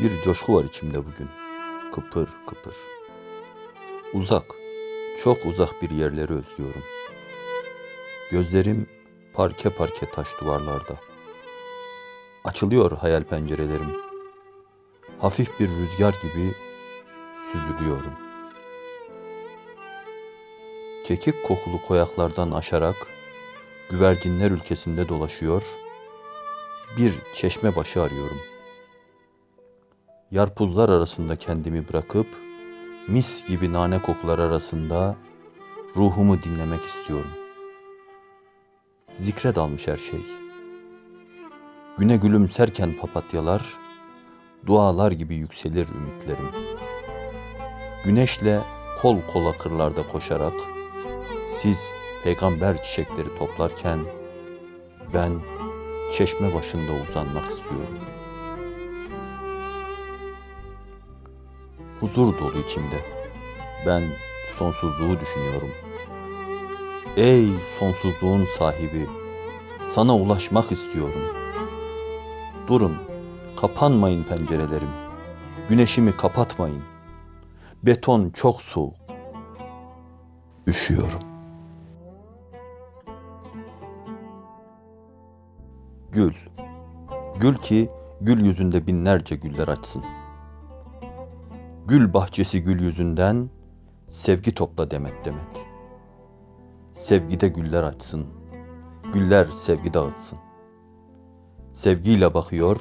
Bir coşku var içimde bugün. Kıpır kıpır. Uzak, çok uzak bir yerleri özlüyorum. Gözlerim parke parke taş duvarlarda. Açılıyor hayal pencerelerim. Hafif bir rüzgar gibi süzülüyorum. Kekik kokulu koyaklardan aşarak güvercinler ülkesinde dolaşıyor, bir çeşme başı arıyorum. Yarpuzlar arasında kendimi bırakıp mis gibi nane kokular arasında ruhumu dinlemek istiyorum. Zikre dalmış her şey. Güne gülümserken papatyalar, dualar gibi yükselir ümitlerim. Güneşle kol kola kırlarda koşarak, siz peygamber çiçekleri toplarken, ben çeşme başında uzanmak istiyorum. Huzur dolu içimde. Ben sonsuzluğu düşünüyorum. Ey sonsuzluğun sahibi, sana ulaşmak istiyorum. Durun, kapanmayın pencerelerim. Güneşimi kapatmayın. Beton çok soğuk. Üşüyorum. Gül. Gül ki gül yüzünde binlerce güller açsın. Gül bahçesi gül yüzünden sevgi topla demek demek. Sevgide güller açsın. Güller sevgi dağıtsın. Sevgiyle bakıyor,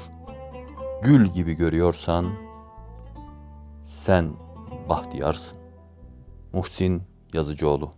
gül gibi görüyorsan sen bahtiyarsın. Muhsin Yazıcıoğlu